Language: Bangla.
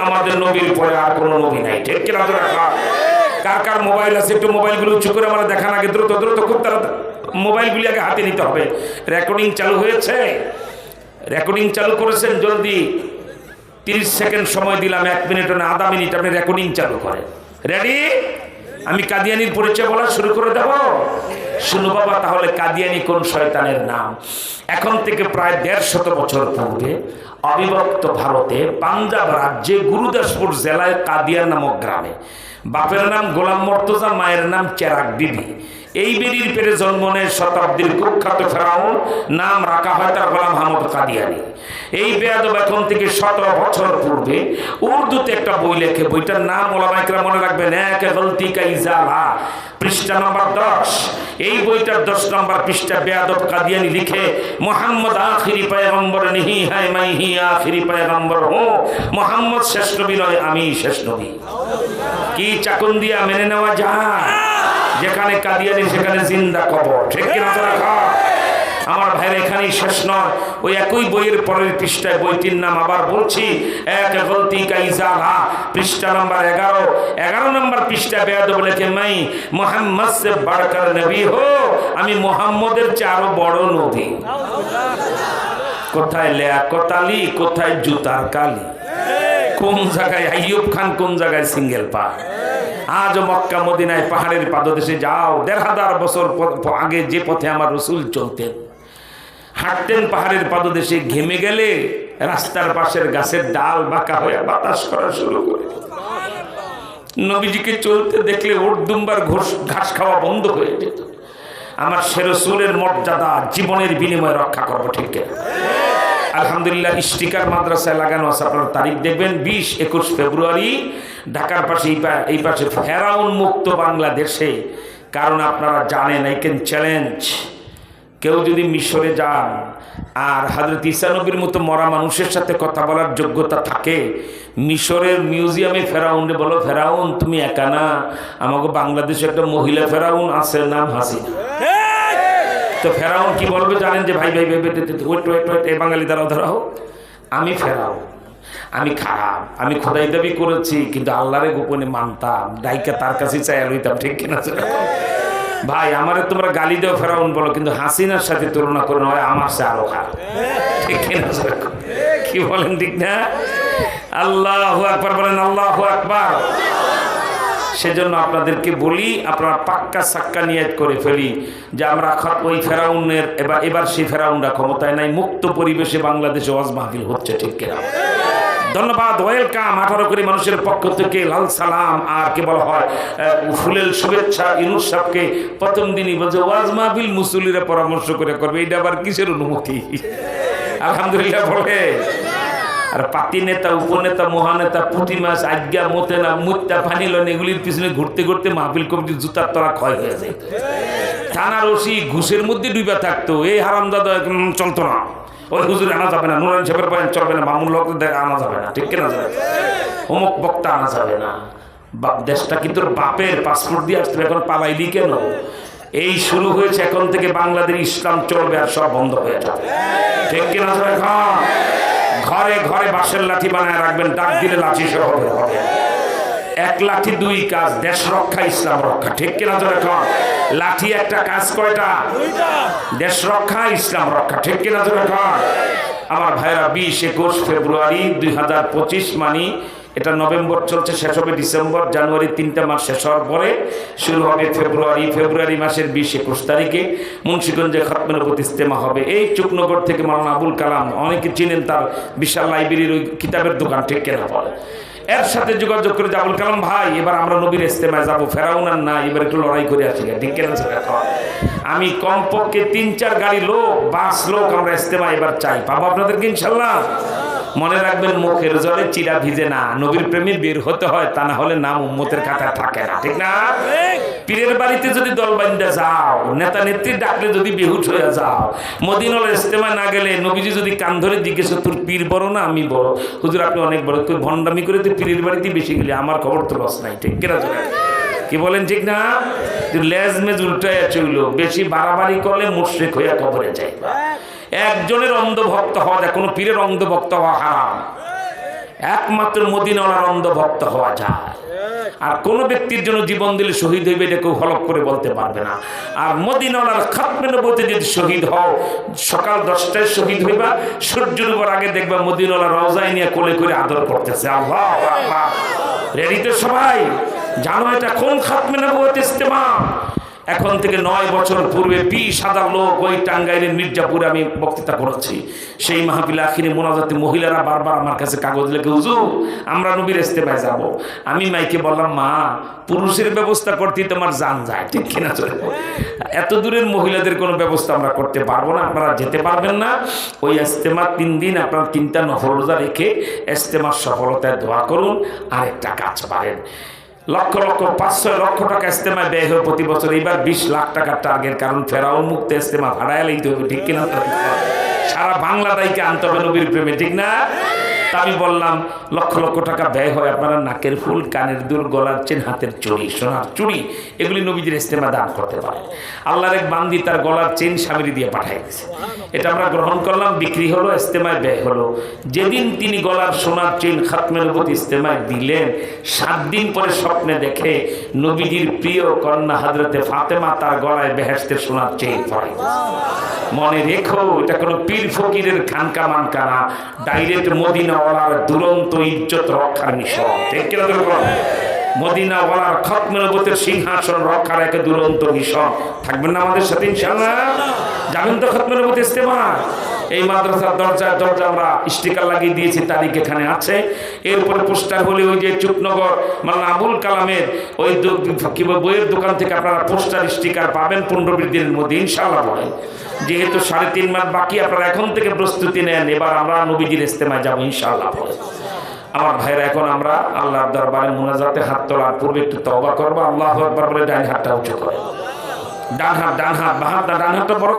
আমাদের নবীর পরে আর কোনো নবী নাই। ঠিক তো রাখা? কার কার মোবাইল আছে, একটু মোবাইলগুলো উঁচু করে আমরা দেখান আগে, দ্রুত দ্রুত, খুব তাড়াতাড়ি। মোবাইলগুলি আগে হাতে নিতে হবে। রেকর্ডিং চালু হয়েছে? রেকর্ডিং চালু করেছেন জলদি। তিরিশ সেকেন্ড সময় দিলাম, এক মিনিট না, আধা মিনিট আপনি রেকর্ডিং চালু করেন। রেডি আমি কাদিয়ানির পরিচয় বলা শুরু করে দেব। শুনো বাবা, তাহলে কাদিয়ানি কোন শয়তানের নাম? এখন থেকে প্রায় দেড় শত বছর পূর্বে অবিভক্ত ভারতে পাঞ্জাব রাজ্যে গুরুদাসপুর জেলায় কাদিয়া নামক গ্রামে। বাপের নাম গোলাম মর্তজা, মায়ের নাম চেরাক বিবি। এই বেরির পেরে জন্ম নেয় শতাব্দীর কুখ্যাত ফেরাউন। নাম রাখা হয় তার গোলাম হামদ কাদিয়ানি। এই বেয়াদব এখন থেকে সতেরো বছর পূর্বে উর্দুতে একটা বই লেখে। বইটার নাম ওলামাইকরা মনে রাখবেন, এক গলতি কা ইজালা পৃষ্ঠা নম্বর দশ। এই বইটার দশ নম্বর পৃষ্ঠা বেয়াদব কাদিয়ানি লিখে, মোহাম্মদ আখিরি পয়গম্বর নিহি হায়, মাই হি আখিরি পয়গম্বর হো। মোহাম্মদ শেষ নবী নয় আমি শেষ নবী। কি চাকুন দিয়া মেনে নেওয়া যায়? যেখানে কাদিয়ানি সেখানে জিন্দা কবর। ঠিক কিনা আমার ভাইয়ের এখানেই শেষ নয়। ওই একই বইয়ের পরের পৃষ্ঠায় বইটির নাম আবার বলছি, এক গলতি কাইজালা পৃষ্ঠা নাম্বার এগারো। এগারো নম্বর পৃষ্ঠা বেয়াদ বলেছে, মাই, মোহাম্মদ সে বাড়কার নবী হো, আমি মোহাম্মদের চেয়ে আরও বড় নদী কোথায় লেয়া কোতালি, কোথায় জুতার কালি? কোন জায়গায় আইয়ুব খান, কোন জায়গায় সিঙ্গেল পা? আজ মক্কা মদিনায় পাহাড়ের পাদদেশে যাও। দেড় হাজার বছর আগে যে পথে আমার রসুল চলতেন, হাঁটতেন পাহাড়ের পাদদেশে, ঘেমে গেলে রাস্তার পাশের গাছের ডাল বাঁকা হয়ে বাতাস করা শুরু করে নবীজিকে চলতে দেখলে ওট দুম্বার ঘোষ ঘাস খাওয়া বন্ধ হয়ে যেত। আমার সে রসুলের মর্যাদা জীবনের বিনিময়ে রক্ষা করব ঠিক? আলহামদুলিল্লাহ স্টিকার মাদ্রাসায় লাগানো আছে। আপনার তারিখ দেখবেন, বিশ একুশ ফেব্রুয়ারি, ঢাকার পাশে এই পাশে ফেরাউন মুক্ত বাংলাদেশে। কারণ আপনারা জানেন এই ক্যান চ্যালেঞ্জ কেউ যদি মিশরে যান, আর হাজরত ইসানবীর মতো মরা মানুষের সাথে কথা বলার যোগ্যতা থাকে, মিশরের মিউজিয়ামে ফেরাউনে বলো, ফেরাউন, তুমি একা না? আমাকে বাংলাদেশে একটা মহিলা ফেরাউন আছে, নাম হাসিনা। তো ফেরাউন কি বলবে জানেন যে, ভাই ভাই ভেবে এই বাঙালি, দাঁড়াও দাঁড়াও। আমি ফেরাও আমি খারাপ, আমি খোদাই দাবি করেছি, কিন্তু আল্লাহরে গোপনে মানতাম ডাইকা তার কাছে চাই লইতাম ঠিক কিনা ভাই, আমারে তোমরা গালি দেও, ফেরাউন বলো, কিন্তু হাসিনার সাথে তুলনা করে নয়, আমার সে আরও খারাপ। ঠিক কিনা কি বলেন ঠিক না? আল্লাহ আকবার বলেন, আল্লাহ আকবার। সেজন্য আপনাদেরকে বলি, আপনারা পাক্কা সাক্কা নিয়ত করে ফেলি যে আমরা ওই ফেরাউনের এবার এবার সেই ফেরাউনরা ক্ষমতায় নাই, মুক্ত পরিবেশে বাংলাদেশে ওয়াজ মাহফিল হচ্ছে, ঠিক কিনা? ধন্যবাদ, ওয়েলকাম, আঠারো কোটি মানুষের পক্ষ থেকে লাল সালাম, আর কে বলা হয় ফুলেল শুভেচ্ছা, ইনুস সাহকে প্রথম দিনই বলছে, ওয়াজ মাহফিল মুসল্লিরা পরামর্শ করে করবে। এটা আবার কিসের অনুমতি? আলহামদুলিল্লাহ বলে। আর পাতি নেতা, উপনেতা, মহানেতা, পুঁটি মাছ, আজ্ঞা মতে না মুত্যা পানি লন এগুলির পিছনে ঘুরতে ঘুরতে মাহফিল কমিটির জুতার তলা ক্ষয় হয়ে যায়। থানার ওসি ঘুষের মধ্যে ডুবা থাকতো এই হারাম দাদা চলতো না। ওই হুজুর আনা যাবে না, নুরান সাহেবের পয়েন্ট চলবে না মামুল লোক আনা যাবে না, ঠিক কিনা যাবে অমুক বক্তা আনা যাবে না। বাপ, দেশটা কিন্তু বাপের পাসপোর্ট দিয়ে আসতে এখন পালাইলি কেন? এই শুরু হয়েছে এখন থেকে বাংলাদেশ ইসলাম চলবে আর সব বন্ধ হয়ে যাবে। ঠিক কিনা যাবে এখন ঘরে ঘরে বাঁশের লাঠি বানায় রাখবেন ডাক দিলে লাঠি সহ হবে। এক লাঠি দুই কাজ দেশ রক্ষা ইসলাম রক্ষা। ঠিক কিনা জোরে কর লাঠি একটা কাজ কয়টা? দেশ রক্ষা ইসলাম রক্ষা। ঠিক কিনা জোরে কর আমার ভাইরা বিশ একুশ ফেব্রুয়ারি দুই হাজার পঁচিশ মানি এটা নভেম্বর চলছে, শেষ হবে ডিসেম্বর, জানুয়ারি তিনটা মাস শেষ হওয়ার পরে শুরু হবে ফেব্রুয়ারি ফেব্রুয়ারি মাসের বিশ একুশ তারিখে মুন্সিগঞ্জে খতমের উপর ইস্তেমা হবে। এই চুকনগর থেকে মাওলানা আবুল কালাম, অনেকে চিনেন তার বিশাল লাইব্রেরির ওই কিতাবের দোকান ঠিক কেনা পড়ে এর সাথে যোগাযোগ করে আবুল কালাম ভাই, এবার আমরা নবীর ইস্তেমায় যাব, ফেরাউন আর না, এবার একটু লড়াই করে আসি ঠিক কেনা আমি কমপক্ষে তিন চার গাড়ি লোক, বাস লোক আমরা ইস্তেমা এবার চাই। পাবো আপনাদেরকে ইনশাল্লাহ? মনে রাখবেন, মুখের জলে চিরা ভিজে না। নবীর প্রেমে বের হতে হয়, তা না হলে নাম উম্মতের খাতায় থাকে না। ঠিক না? পীরের বাড়িতে যদি দল বান্ধা যাও, নেতা নেত্রী ডাকলে যদি বেহুট হয়ে যাও মদিনল ইস্তেমা না গেলে নবীজি যদি কান ধরে জিজ্ঞেস তোর পীর বড় না আমি বড়? হুজুর, আপনি অনেক বড়। তুই ভণ্ডামি করে তুই পীরের বাড়িতে বেশি গেলে? আমার খবর তো লস নাই, ঠিক কিনা জোরে? কি বলেন ঠিক না? তুই লেজ মেজ উল্টাইয়া চইল, বেশি বাড়াবাড়ি করলে মুশ্রিক হইয়া কবরে যাইবা একজনের অন্ধভক্ত হওয়া যায়, কোনো পীরের অন্ধভক্ত হওয়া হারাম। একমাত্র মদিনাওয়ালার অন্ধভক্ত হওয়া যায়। আর কোন ব্যক্তির জন্য জীবন দিলে শহীদ হইবে এটা কেউ হলক করে বলতে পারবে না। আর মদিনাওয়ালার খাতমে নবতে যদি শহীদ হও, সকাল দশটায় শহীদ হইবা, সূর্য উপর আগে দেখবা মদিনাওয়ালা রওজায় নিয়ে কোলে করে আদর করতেছে। আল্লাহ রেডি তো সবাই? জানো এটা কোন খাতমে নবত ইস্তেমা এখন থেকে নয় বছর পূর্বে বিশ হাজার লোক ওই টাঙ্গাইলের মির্জাপুরে আমি বক্তৃতা করেছি। সেই মাহফিল আখিরে মোনাজাতে মহিলারা বারবার আমার কাছে কাগজ লেখে, হুজুর, আমরা নবীর ইস্তেমায় যাব। আমি মাইকে বললাম, মা, পুরুষের ব্যবস্থা করতে তোমার জান যায়, ঠিক কিনা চলে? এত দূরের মহিলাদের কোনো ব্যবস্থা আমরা করতে পারব না, আপনারা যেতে পারবেন না। ওই ইস্তেমা তিন দিন আপনারা তিনটা নফল রোজা রেখে ইস্তেমার সফলতায় দোয়া করুন, আরেকটা কাজ পারেন। লক্ষ লক্ষ, পাঁচশো লক্ষ টাকা ইস্তেমায় ব্যয় হয় প্রতি বছর। এইবার বিশ লাখ টাকার টার্গেট কারণ ফেরাও মুক্ত ইস্তেমা ভাড়ায় লাগতে হবে, ঠিক কিনা? সারা বাংলাদাইকে আনতে হবে নবীর প্রেমে, ঠিক না? তা আমি বললাম, লক্ষ লক্ষ টাকা ব্যয় হয় আপনারা নাকের ফুল, কানের দুল, গলার চেন, হাতের চুড়ি, সোনার চুড়ি, এগুলি নবীজির ইস্তেমা দান করতে পারে। আল্লাহর এক বান্দি তার গলার চেন স্বামীর দিয়ে পাঠাই দিয়েছে। এটা আমরা গ্রহণ করলাম, বিক্রি হলো, ইস্তেমায় ব্যয় হলো। যেদিন তিনি গলার সোনার চেন খাতমের উপর ইস্তেমায় দিলেন, সাত দিন পরে স্বপ্নে দেখে নবীজির প্রিয় কন্যা হাজরতে ফাতেমা তার গলায় বেহেস্তে সোনার চেন পড়ে মনে রেখো, এটা কোনো পীর ফকিরের খানকা মানকা না, ডাইরেক্ট মদিনাওয়ালার দুরন্ত ইজ্জত রক্ষার মিশন। ঠিক কিনা দেখুন মদিনাওয়ালার খতমেরবতের সিংহাসন রক্ষার এক দুরন্ত মিশন। থাকবেন না আমাদের সাথে ইনশাল্লাহ যাবেন তো খতমনবত ইস্তেমা এই মাদ্রাসার দরজা দরজা আমরা স্টিকার লাগিয়ে দিয়েছি, তারিখ এখানে আছে। এরপরে পোস্টার হলে ওই যে চুপনগর মানে আবুল কালামের ওই কি বইয়ের দোকান থেকে আপনারা পোস্টার স্টিকার পাবেন পনেরো বিশ দিনের মধ্যে, ইনশাআল্লাহ বলেন যেহেতু সাড়ে তিন মাস বাকি, আপনারা এখন থেকে প্রস্তুতি নেন, এবার আমরা নবীজির ইস্তেমায় যাব, ইনশাআল্লাহ বলেন আমার ভাইরা, এখন আমরা আল্লাহর দরবারে মোনাজাতে হাত তোলার পূর্বে একটু তওবা করব, আল্লাহ ডান হাতটা উঁচু করে। ডান হাত ডান হাত বাহাত ডান হাতটা বড়